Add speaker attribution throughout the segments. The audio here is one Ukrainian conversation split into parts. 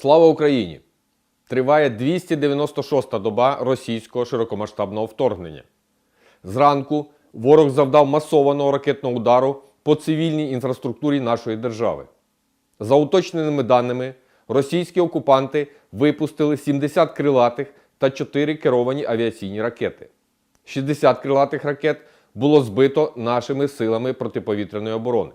Speaker 1: Слава Україні! Триває 296-та доба російського широкомасштабного вторгнення. Зранку ворог завдав масованого ракетного удару по цивільній інфраструктурі нашої держави. За уточненими даними, російські окупанти випустили 70 крилатих та 4 керовані авіаційні ракети. 60 крилатих ракет було збито нашими силами протиповітряної оборони.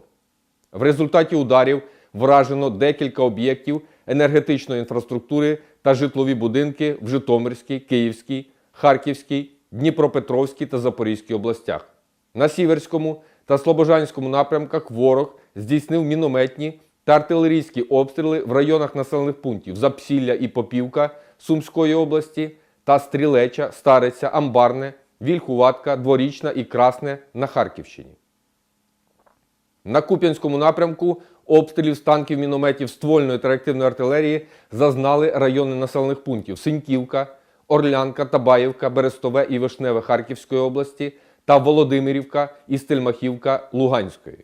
Speaker 1: В результаті ударів вражено декілька об'єктів енергетичної інфраструктури та житлові будинки в Житомирській, Київській, Харківській, Дніпропетровській та Запорізькій областях. На Сіверському та Слобожанському напрямках ворог здійснив мінометні та артилерійські обстріли в районах населених пунктів Запсілля і Попівка Сумської області та Стрілеча, Стариця, Амбарне, Вільхуватка, Дворічна і Красне на Харківщині. На Куп'янському напрямку обстрілів з танків, мінометів, ствольної та реактивної артилерії зазнали райони населених пунктів Синьківка, Орлянка, Табаївка, Берестове і Вишневе Харківської області та Володимирівка і Стельмахівка Луганської.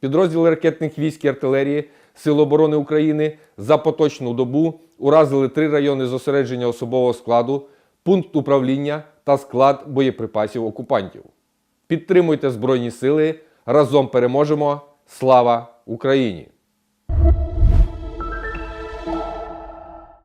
Speaker 1: Підрозділи ракетних військ і артилерії Сил оборони України за поточну добу уразили три райони зосередження особового складу, пункт управління та склад боєприпасів окупантів. Підтримуйте Збройні Сили. Разом переможемо. Слава Україні!